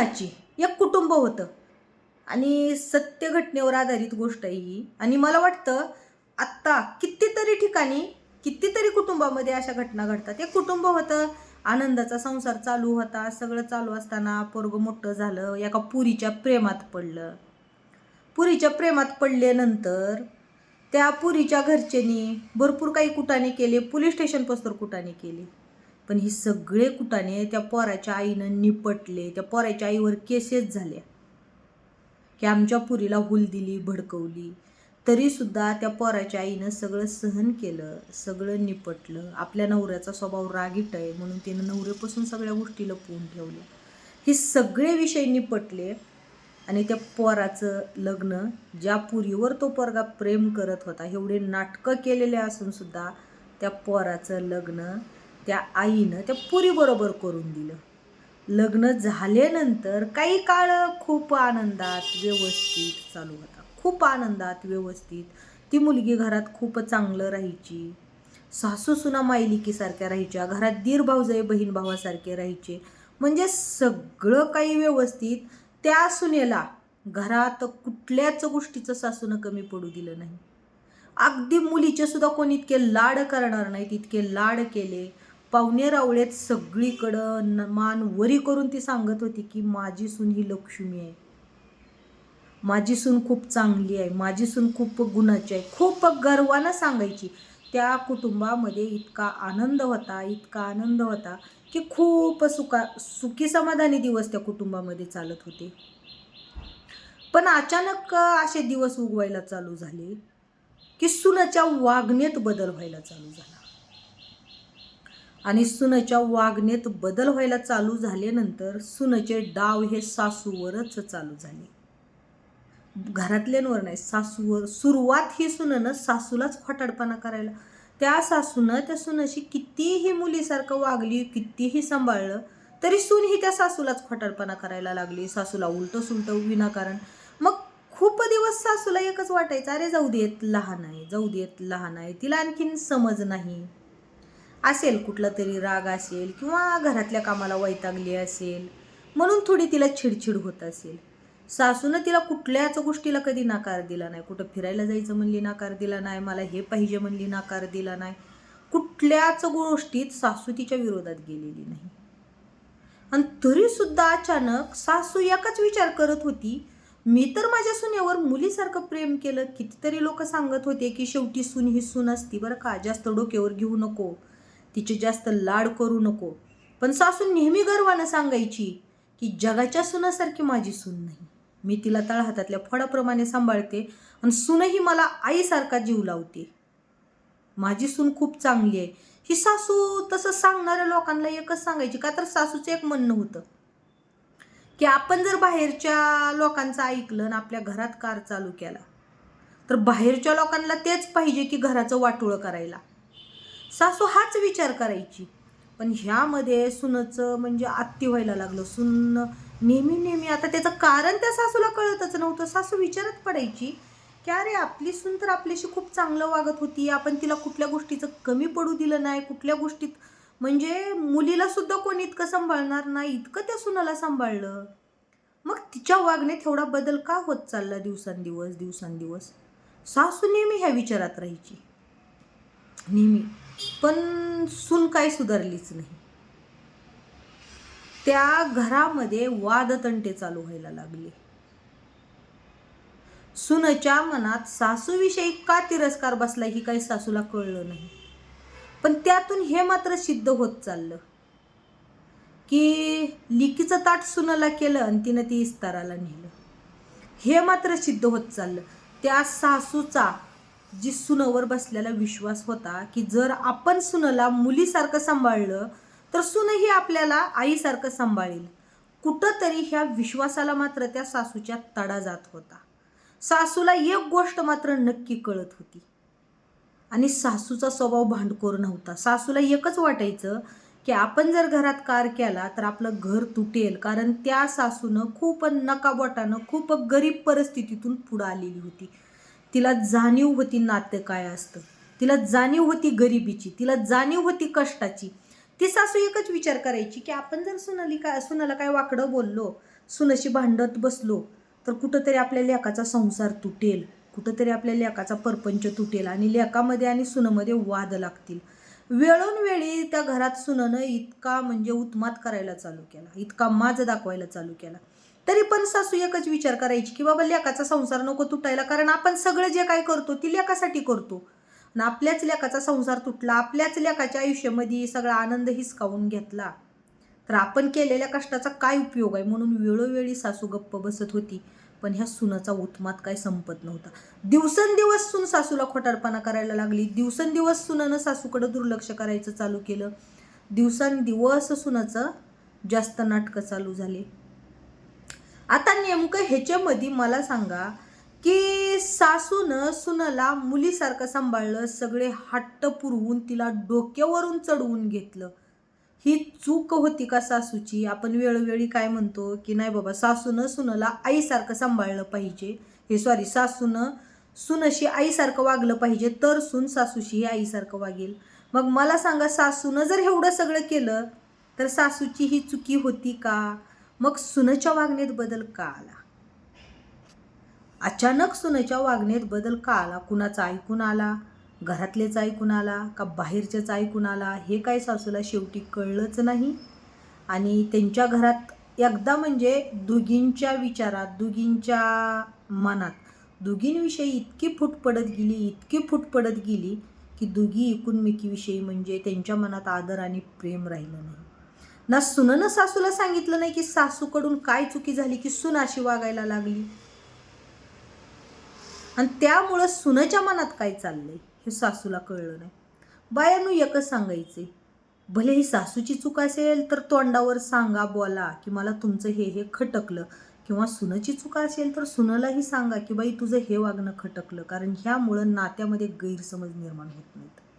कुणाची एक कुटुंब होतं. आणि सत्य घटनेवर आधारित गोष्ट आहे ही. आणि मला वाटतं आत्ता कितीतरी ठिकाणी कितीतरी कुटुंबामध्ये अशा घटना घडतात. एक कुटुंब होतं आनंदाचा संसार चालू होता सगळं चालू असताना पोरग मोठं झालं एका पुरीच्या प्रेमात पडलं. पुरीच्या प्रेमात पडल्यानंतर त्या पुरीच्या घरच्यांनी भरपूर काही कुटाने केले पोलीस स्टेशन पस्तर कुटाणे केली. पण ही सगळे कुटाणे त्या पोराच्या आईनं निपटले. त्या पोराच्या आईवर केसेस झाल्या. की आमच्या पुरीला हुल दिली भडकवली. तरीसुद्धा त्या पोराच्या आईनं सगळं सहन केलं सगळं निपटलं. आपल्या नवऱ्याचा स्वभाव रागीट आहे म्हणून तिनं नवऱ्यापासून सगळ्या गोष्टी लपवून ठेवल्या. हे सगळे विषय निपटले आणि त्या पोराचं लग्न ज्या पुरीवर तो पोरगा प्रेम करत होता एवढे नाटकं केलेले असूनसुद्धा त्या पोराचं लग्न त्या आईनं त्या पुरीबरोबर करून दिलं. लग्न झाल्यानंतर काही काळ खूप आनंदात व्यवस्थित चालू होता. खूप आनंदात व्यवस्थित. ती मुलगी घरात खूप चांगलं राहायची. सासू सुना मायलिकीसारख्या राहायच्या. घरात दीर भाऊजाई बहीण भावासारखे राहायचे. म्हणजे सगळं काही व्यवस्थित. त्या सुनेला घरात कुठल्याच गोष्टीचं सासूनं कमी पडू दिलं नाही. अगदी मुलीचे सुद्धा कोणी इतके लाड करणार नाहीत इतके लाड केले. पाहुणे रावळेत सगळीकडं न मान वरी करून ती सांगत होती की माझी सून ही लक्ष्मी आहे. माझी सून खूप चांगली आहे. माझी सून खूप गुणाची आहे. खूप गर्वानं सांगायची. त्या कुटुंबामध्ये इतका आनंद होता इतका आनंद होता की खूप सुका सुखी समाधानी दिवस त्या कुटुंबामध्ये चालत होते. पण अचानक असे दिवस उगवायला चालू झाले की सुनाच्या वागणेत बदल व्हायला चालू झाला. आणि सुनच्या वागणेत बदल व्हायला चालू झाल्यानंतर सुनाचे डाव हे सासूवरच चालू झाले. घरातल्यांवर नाही सासूवर सुरुवात ही सुननं सासूलाच खोटाडपणा करायला. त्या सासूनं त्या सुनाशी कितीही मुलीसारखं वागली कितीही सांभाळलं तरी सून ही त्या सासूलाच खोटाडपणा करायला लागली. सासूला उलटं सुलटं विनाकारण. मग खूप दिवस सासूला एकच वाटायचं अरे जाऊ देत लहान आहे जाऊ देत लहान आहे. तिला आणखीन समज नाही. असेल कुठला तरी राग असेल किंवा घरातल्या कामाला वैतागली असेल म्हणून थोडी तिला चिडचिड होत असेल. सासूनं तिला कुठल्याच गोष्टीला कधी नकार दिला नाही. कुठं फिरायला जायचं म्हणली नकार दिला नाही मला हे पाहिजे म्हणली नकार दिला नाही. कुठल्याच गोष्टीत सासू तिच्या विरोधात गेलेली नाही. आणि तरीसुद्धा अचानक सासू एकच विचार करत होती मी तर माझ्या सुनेवर मुलीसारखं प्रेम केलं. कितीतरी लोक सांगत होते की शेवटी सून ही सून असती बरं का. जास्त डोक्यावर घेऊ नको. तिचे जास्त लाड करू नको. पण सासू नेहमी गर्वानं सांगायची की जगाच्या सुनासारखी माझी सून नाही. मी तिला तळहातातल्या फळाप्रमाणे सांभाळते आणि सूनही मला आईसारखा जीव लावते. माझी सून खूप चांगली आहे. ही सासू तसं सांगणाऱ्या लोकांना एकच सांगायची का तर सासूचं एक म्हणणं होतं की आपण जर बाहेरच्या लोकांचं ऐकलं आणि आपल्या घरात कार चालू केला तर बाहेरच्या लोकांना तेच पाहिजे की घराचं वाटोळं करायला. सासू हाच विचार करायची. पण ह्यामध्ये सुनचं म्हणजे आत्ती व्हायला लागलं. सुन नेहमी नेहमी आता त्याचं कारण त्या सासूला कळतच नव्हतं. सासू विचारत पडायची की अरे आपली सून तर आपल्याशी खूप चांगलं वागत होती. आपण तिला कुठल्या गोष्टीचं कमी पडू दिलं नाही. कुठल्या गोष्टीत म्हणजे मुलीला सुद्धा कोणी इतकं सांभाळणार नाही? इतकं त्या सुनाला सांभाळलं. मग तिच्या वागण्यात एवढा बदल का होत चालला दिवसांदिवस दिवसांदिवस? सासू नेहमी ह्या विचारात राहायची. नेहमी. पण सून काही सुधारलीच नाही. त्या घरामध्ये वादतंटे चालू व्हायला लागले. सुनच्या मनात सासूविषयी का तिरस्कार बसला ही काही सासूला कळलं नाही. पण त्यातून हे मात्र सिद्ध होत चाललं की लिकीचं ताट सुनाला केलं आणि तिनं ती इस्ताराला नेलं. हे मात्र सिद्ध होत चाललं. त्या सासूचा जी सुनवर बसलेला विश्वास होता की जर आपण सुनला मुलीसारखं सांभाळलं तर सुनही आपल्याला आईसारखं सांभाळेल. कुठंतरी ह्या विश्वासाला मात्र त्या सासूच्या तडा जात होता. सासूला एक गोष्ट मात्र नक्की कळत होती. आणि सासूचा स्वभाव भांडखोर नव्हता. सासूला एकच वाटायचं की आपण जर घरात कार केला तर आपलं घर तुटेल कारण त्या सासूनं खूप नकाबोटानं खूप गरीब परिस्थितीतून पुढं आलेली होती. तिला जाणीव होती नातं काय असतं. तिला जाणीव होती गरिबीची तिला जाणीव होती कष्टाची. ती सासू एकच विचार करायची की आपण जर सुनाली का सुनाला काय वाकडं बोललो सुनाशी भांडत बसलो तर कुठंतरी आपल्या लेखाचा संसार तुटेल कुठंतरी आपल्या लेखाचा परपंच तुटेल आणि लेखामध्ये आणि सुनमध्ये वाद लागतील. वेळोनवेळी त्या घरात सुननं इतका म्हणजे उत्मात करायला चालू केला इतका माज दाखवायला चालू केला. तरी पण सासू एकच विचार करायची की बाबा लेकाचा संसार नको तुटायला कारण आपण सगळं जे काय करतो ती लेकासाठी करतो. आणि आपल्याच लेकाचा संसार तुटला आपल्याच लेकाच्या आयुष्यामध्ये सगळा आनंद हिसकावून घेतला. तर आपण केलेल्या कष्टाचा काय उपयोग आहे? म्हणून वेळोवेळी सासू गप्प बसत होती. पण ह्या सुनाचा उत्मात काय संपत नव्हता. दिवसेंदिवस सून सासूला खोटारपणा करायला लागली. दिवसेंदिवस सुनानं सासूकडं दुर्लक्ष करायचं चालू केलं. दिवसांदिवस सुनाचं जास्त नाटकं चालू झाले. आता नेमकं ह्याच्यामध्ये मला सांगा की सासूनं सुनाला मुलीसारखं सांभाळलं सगळे हट्ट पुरवून तिला डोक्यावरून चढवून घेतलं. ही चूक होती का सासूची? आपण वेळोवेळी काय म्हणतो की नाही बाबा सासूनं सुनला आईसारखं सांभाळलं पाहिजे. हे सॉरी सासूनं सुनशी आईसारखं वागलं पाहिजे तर सून सासूशी आईसारखं वागेल. मग मला सांगा सासूनं जर एवढं सगळं केलं तर सासूची ही चुकी होती का? मग सुनच्या वागण्यात बदल का आला? अचानक सुनेच्या वागणेत बदल का आला? कुणाचा ऐकून आला? घरातलेच ऐकून आला? का बाहेरचेच ऐकून आला? हे काय सासूला शेवटी कळलंच नाही. आणि त्यांच्या घरात एकदा म्हणजे दुगींच्या विचारात दुगींच्या मनात दुगींविषयी इतकी फूट पडत गेली इतकी फूट पडत गेली की दुगी एकूणमेकीविषयी म्हणजे त्यांच्या मनात आदर आणि प्रेम राहिलं नाही. ना सुननं सासूला सांगितलं नाही की सासूकडून काय चुकी झाली की सुन अशी वागायला लागली? आणि त्यामुळं सुनाच्या मनात काय चाललंय हे सासूला कळलं नाही. बायांनो एकच सांगायचे भले ही सासूची चूक असेल तर तोंडावर सांगा बोला की मला तुमचं हे हे खटकलं. किंवा सुनाची चूक असेल तर सुनालाही सांगा की बाई तुझं हे वागणं खटकलं कारण ह्यामुळं नात्यामध्ये गैरसमज निर्माण होत नाहीत.